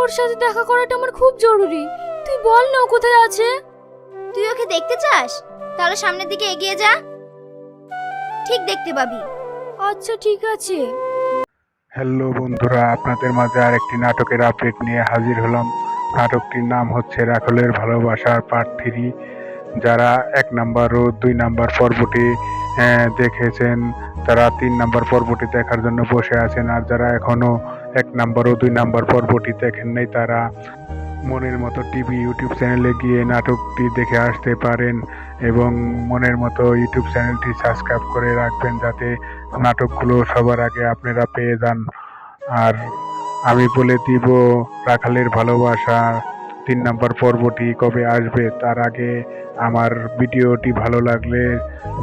ওর সাথে দেখা করাটা আমার খুব জরুরি। তুই বল না ও কোথায় আছে। তুই ওকে দেখতে চাস? তাহলে সামনের দিকে এগিয়ে যা। ঠিক দেখতে পাবি। আচ্ছা ঠিক আছে। হ্যালো বন্ধুরা আপনাদের মাঝে আরেকটি নাটকের আপডেট নিয়ে হাজির হলাম। নাটকটির নাম হচ্ছে রাখলের ভালোবাসার পার্ট থ্রি যারা এক নাম্বার ও দুই নাম্বার পর্বটি দেখেছেন তারা তিন নাম্বার পর্বটি দেখার জন্য বসে আছেন। আর যারা এখনও এক নাম্বার ও দুই নাম্বার পর্বটি দেখেন নাই তারা। মনের মতো টিভি, ইউটিউব চ্যানেলে গিয়ে নাটকটি দেখে আসতে পারেন এবং মনের মতো ইউটিউব চ্যানেলটি সাবস্ক্রাইব করে রাখবেন যাতে নাটকগুলো সবার আগে আপনারা পেয়ে যান। আর আমি বলে দিব, রাখালের ভালোবাসা তিন নম্বর পর্বটি কবে আসবে তার আগে আমার ভিডিওটি ভালো লাগলে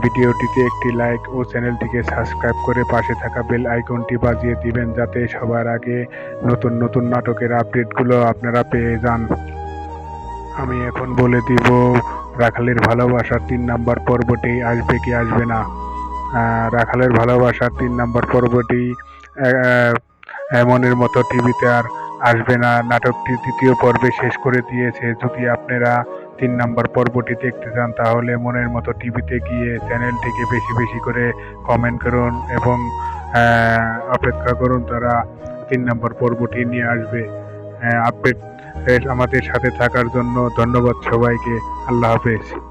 ভিডিওটিতে একটি লাইক ও চ্যানেলটিকে সাবস্ক্রাইব করে পাশে থাকা বেল আইকনটি বাজিয়ে দিবেন যাতে সবার আগে নতুন নতুন নাটকের আপডেটগুলো আপনারা পেয়ে যান। আমি এখন বলে দিব, রাখালের ভালোবাসার তিন নাম্বার পর্বটি আসবে কি আসবে না? রাখালের ভালোবাসার তিন নম্বর পর্বটি এমনের মতো টিভিতে আর আসবে না, নাটকটি দ্বিতীয় পর্বে শেষ করে দিয়েছে। যদি আপনারা তিন নম্বর পর্বটি দেখতে চান, তাহলে মনের মতো টিভিতে গিয়ে চ্যানেলটিকে বেশি বেশি করে কমেন্ট করুন এবং অপেক্ষা করুন তারা তিন নম্বর পর্বটি নিয়ে আসবে। আপডেট আমাদের সাথে থাকার জন্য ধন্যবাদ সবাইকে। আল্লাহ হাফেজ।